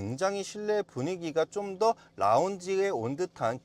굉장히 실내 분위기가 좀 더 라운지에 온 듯한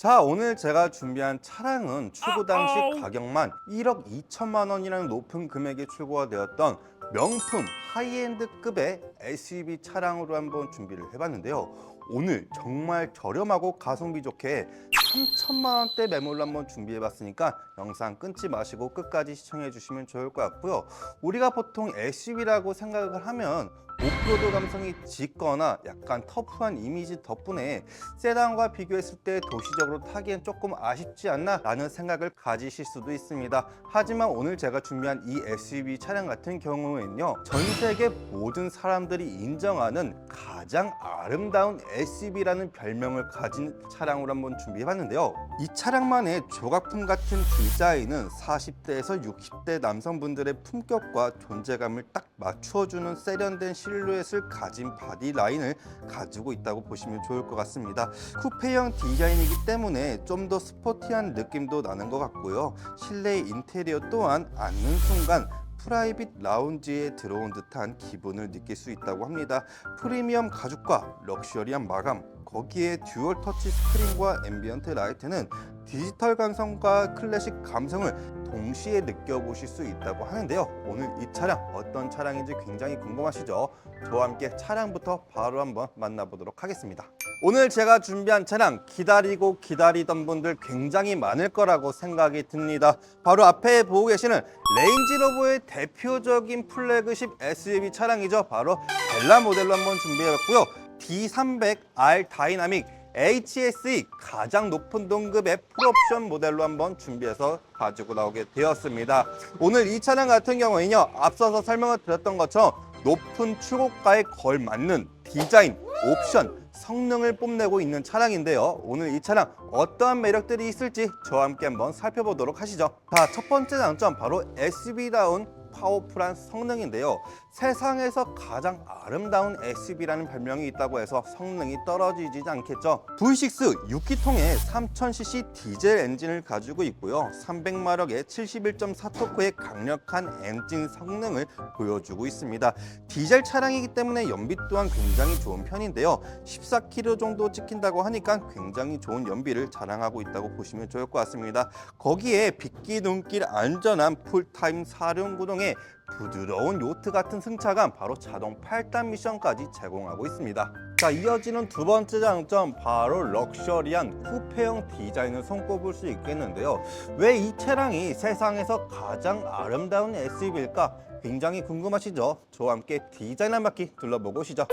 자 오늘 제가 준비한 차량은 출고 당시 가격만 1억 2천만 원이라는 높은 금액에 출고가 되었던 명품 하이엔드급의 SUV 차량으로 한번 준비를 해봤는데요. 오늘 정말 저렴하고 가성비 좋게 3천만 원대 매물로 한번 준비해봤으니까 영상 끊지 마시고 끝까지 시청해 주시면 좋을 것 같고요. 우리가 보통 SUV라고 생각을 하면 오프로드 감성이 짙거나 약간 터프한 이미지 덕분에 세단과 비교했을 때 도시적으로 타기엔 조금 아쉽지 않나 라는 생각을 가지실 수도 있습니다. 하지만 오늘 제가 준비한 이 SUV 차량 같은 경우에는요 전 세계 모든 사람들이 인정하는 가장 아름다운 SUV라는 별명을 가진 차량으로 한번 준비해봤는데요. 이 차량만의 조각품 같은 디자인은 40대에서 60대 남성분들의 품격과 존재감을 딱 맞추어주는 세련된 실 루엣을 가진 바디 라인을 가지고 있다고 보시면 좋을 것 같습니다. 쿠페형 디자인이기 때문에 좀 더 스포티한 느낌도 나는 것 같고요. 실내 인테리어 또한 앉는 순간 프라이빗 라운지에 들어온 듯한 기분을 느낄 수 있다고 합니다. 프리미엄 가죽과 럭셔리한 마감, 거기에 듀얼 터치 스크린과 앰비언트 라이트는 디지털 감성과 클래식 감성을 동시에 느껴보실 수 있다고 하는데요. 오늘 이 차량 어떤 차량인지 굉장히 궁금하시죠? 저와 함께 차량부터 바로 한번 만나보도록 하겠습니다. 오늘 제가 준비한 차량 기다리고 기다리던 분들 굉장히 많을 거라고 생각이 듭니다. 바로 앞에 보고 계시는 레인지로버의 대표적인 플래그십 SUV 차량이죠. 바로 벨라 모델로 한번 준비해봤고요. D300R 다이나믹 HSE 가장 높은 동급의 풀옵션 모델로 한번 준비해서 가지고 나오게 되었습니다. 오늘 이 차량 같은 경우에는요, 앞서서 설명을 드렸던 것처럼 높은 출고가에 걸맞는 디자인, 옵션, 성능을 뽐내고 있는 차량인데요. 오늘 이 차량 어떠한 매력들이 있을지 저와 함께 한번 살펴보도록 하시죠. 자, 첫 번째 장점 바로 SUV다운 파워풀한 성능인데요. 세상에서 가장 아름다운 SUV라는 별명이 있다고 해서 성능이 떨어지지 않겠죠. V6 6기통의 3000cc 디젤 엔진을 가지고 있고요. 300마력의 71.4토크의 강력한 엔진 성능을 보여주고 있습니다. 디젤 차량이기 때문에 연비 또한 굉장히 좋은 편인데요. 14km 정도 찍힌다고 하니까 굉장히 좋은 연비를 자랑하고 있다고 보시면 좋을 것 같습니다. 거기에 빗기 눈길 안전한 풀타임 사륜 구동에 부드러운 요트 같은 승차감 바로 자동 8단 미션까지 제공하고 있습니다. 자 이어지는 두 번째 장점 바로 럭셔리한 쿠페형 디자인을 손꼽을 수 있겠는데요. 왜 이 차량이 세상에서 가장 아름다운 SUV일까? 굉장히 궁금하시죠? 저와 함께 디자인 한 바퀴 둘러보고 오시죠.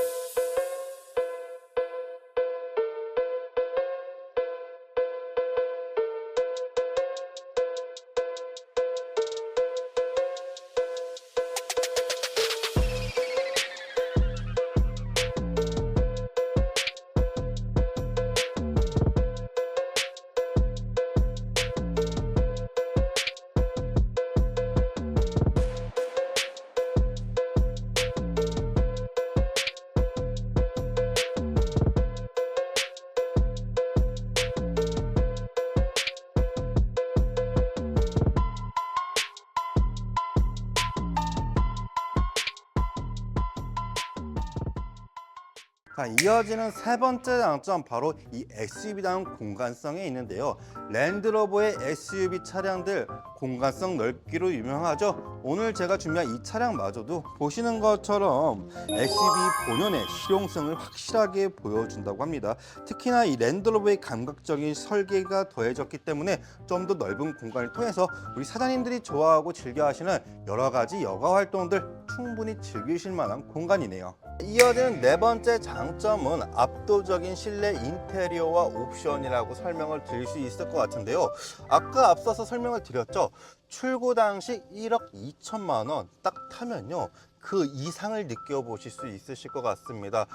이어지는 세 번째 장점 바로 이 SUV다운 공간성에 있는데요. 랜드로버의 SUV 차량들 공간성 넓기로 유명하죠. 오늘 제가 준비한 이 차량마저도 보시는 것처럼 SUV 본연의 실용성을 확실하게 보여준다고 합니다. 특히나 이 랜드로버의 감각적인 설계가 더해졌기 때문에 좀 더 넓은 공간을 통해서 우리 사장님들이 좋아하고 즐겨하시는 여러 가지 여가 활동들 충분히 즐기실 만한 공간이네요. 이어지는 네 번째 장 점은 압도적인 실내 인테리어와 옵션이라고 설명을 드릴 수 있을 것 같은데요. 아까 앞서서 설명을 드렸죠. 출고 당시 1억 2천만 원 딱 타면요. 그 이상을 느껴보실 수 있으실 것 같습니다.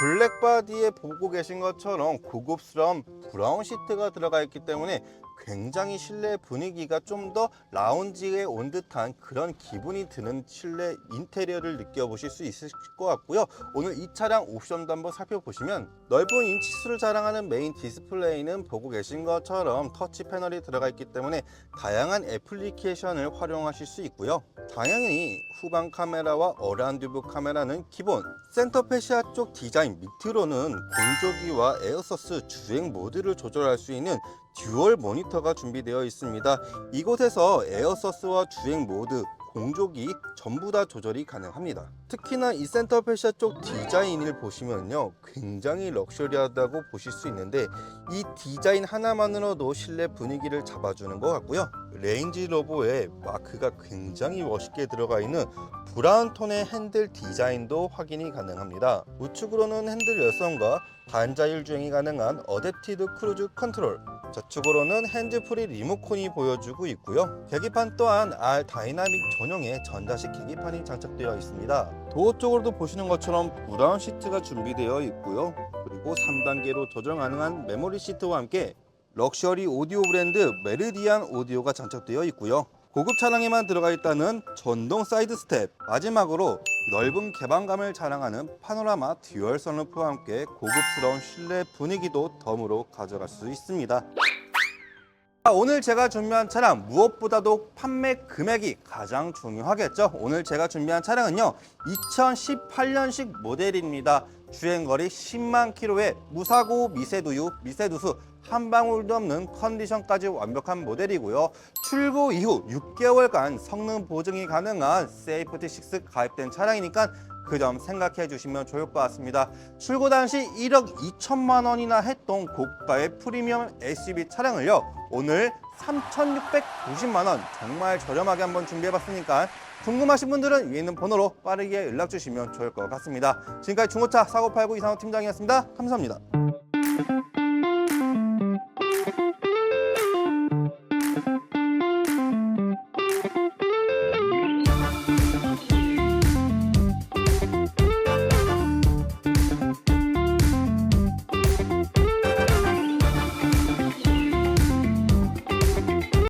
블랙바디에 보고 계신 것처럼 고급스러운 브라운 시트가 들어가 있기 때문에 굉장히 실내 분위기가 좀 더 라운지에 온 듯한 그런 기분이 드는 실내 인테리어를 느껴보실 수 있을 것 같고요. 오늘 이 차량 옵션도 한번 살펴보시면 넓은 인치수를 자랑하는 메인 디스플레이는 보고 계신 것처럼 터치 패널이 들어가 있기 때문에 다양한 애플리케이션을 활용하실 수 있고요. 당연히 후방 카메라와 어라운드뷰 카메라는 기본 센터 페시아 쪽 디자인 밑으로는 공조기와 에어서스 주행 모드를 조절할 수 있는 듀얼 모니터가 준비되어 있습니다. 이곳에서 에어서스와 주행 모드, 공조기 전부 다 조절이 가능합니다. 특히나 이 센터 페시아 쪽 디자인을 보시면요. 굉장히 럭셔리하다고 보실 수 있는데 이 디자인 하나만으로도 실내 분위기를 잡아주는 것 같고요. 레인지 로보에 마크가 굉장히 멋있게 들어가 있는 브라운 톤의 핸들 디자인도 확인이 가능합니다. 우측으로는 핸들 열선과 반자율 주행이 가능한 어댑티드 크루즈 컨트롤 좌측으로는 핸즈프리 리모컨이 보여주고 있고요. 계기판 또한 R 다이나믹 전용의 전자식 계기판이 장착되어 있습니다. 도어 쪽으로도 보시는 것처럼 브라운 시트가 준비되어 있고요. 그리고 3단계로 조절 가능한 메모리 시트와 함께 럭셔리 오디오 브랜드 메르디안 오디오가 장착되어 있고요. 고급 차량에만 들어가 있다는 전동 사이드 스텝 마지막으로 넓은 개방감을 자랑하는 파노라마 듀얼 선루프와 함께 고급스러운 실내 분위기도 덤으로 가져갈 수 있습니다 자, 오늘 제가 준비한 차량 무엇보다도 판매 금액이 가장 중요하겠죠? 오늘 제가 준비한 차량은요 2018년식 모델입니다. 주행거리 10만 킬로에 무사고 미세두유 미세두수 한 방울도 없는 컨디션까지 완벽한 모델이고요. 출고 이후 6개월간 성능 보증이 가능한 세이프티 6 가입된 차량이니까 그 점 생각해 주시면 좋을 것 같습니다. 출고 당시 1억 2천만 원이나 했던 고가의 프리미엄 SUV 차량을요. 오늘 3,690만 원 정말 저렴하게 한번 준비해 봤으니까 궁금하신 분들은 위에 있는 번호로 빠르게 연락 주시면 좋을 것 같습니다. 지금까지 중고차 사고 팔고 이상호 팀장이었습니다. 감사합니다.